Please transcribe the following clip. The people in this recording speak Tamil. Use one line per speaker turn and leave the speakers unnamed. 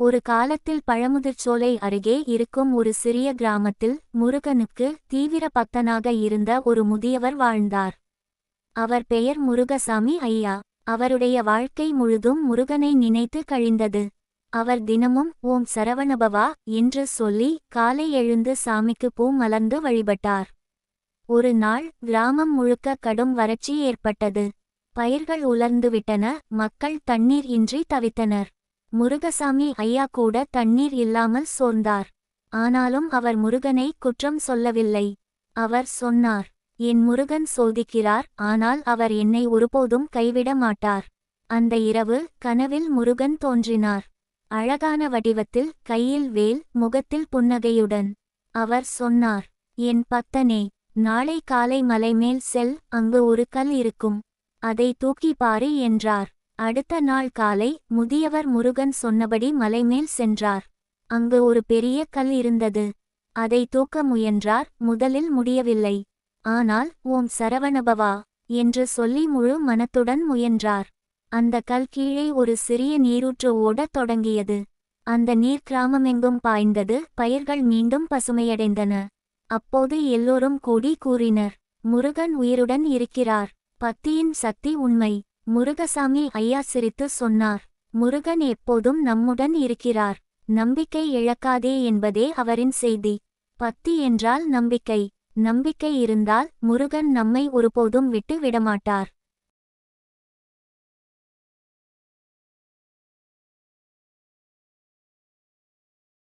ஒரு காலத்தில் பழமுதிர்ச்சோலை அருகே இருக்கும் ஒரு சிறிய கிராமத்தில் முருகனுக்கு தீவிர பக்தனாக இருந்த ஒரு முதியவர் வாழ்ந்தார். அவர் பெயர் முருகசாமி ஐயா. அவருடைய வாழ்க்கை முழுதும் முருகனை நினைத்து கழிந்தது. அவர் தினமும் ஓம் சரவணபவா என்று சொல்லி காலை எழுந்து சாமிக்கு பூ மலர்ந்து வழிபட்டார். ஒரு நாள் கிராமம் முழுக்க கடும் வறட்சி ஏற்பட்டது. பயிர்கள் உலர்ந்துவிட்டன. மக்கள் தண்ணீர் இன்றி தவித்தனர். முருகசாமி ஐயா கூட தண்ணீர் இல்லாமல் சோர்ந்தார். ஆனாலும் அவர் முருகனை குற்றம் சொல்லவில்லை. அவர் சொன்னார் என் முருகன் சோதிக்கிறார் ஆனால் அவர் என்னை ஒருபோதும் கைவிட மாட்டார் அந்த இரவு கனவில் முருகன் தோன்றினார். அழகான வடிவத்தில் கையில் வேல் முகத்தில் புன்னகையுடன் அவர் சொன்னார் என் பத்தனே நாளை காலை மலைமேல் செல் அங்கு ஒரு கல் இருக்கும். அதை தூக்கி பாரு என்றார். அடுத்த நாள் காலை முதியவர் முருகன் சொன்னபடி மலைமேல் சென்றார். அங்கு ஒரு பெரிய கல் இருந்தது. அதை தூக்க முயன்றார். முதலில் முடியவில்லை. ஆனால் ஓம் சரவணபவா என்று சொல்லி முழு மனத்துடன் முயன்றார். அந்த கல் கீழே ஒரு சிறிய நீரூற்று ஓடத் தொடங்கியது. அந்த நீர் கிராமமெங்கும் பாய்ந்தது. பயிர்கள் மீண்டும் பசுமையடைந்தன. அப்போது எல்லோரும் கூடி கூறினர் முருகன் உயிருடன் இருக்கிறார். பக்தியின் சக்தி உண்மை. முருகசாமி ஐயா சிரித்து சொன்னார். முருகன் எப்போதும் நம்முடன் இருக்கிறார். நம்பிக்கை இழக்காதே என்பதே அவரின் செய்தி. பக்தி என்றால் நம்பிக்கை. நம்பிக்கை இருந்தால் முருகன் நம்மை ஒருபோதும் விட்டு விடமாட்டார்.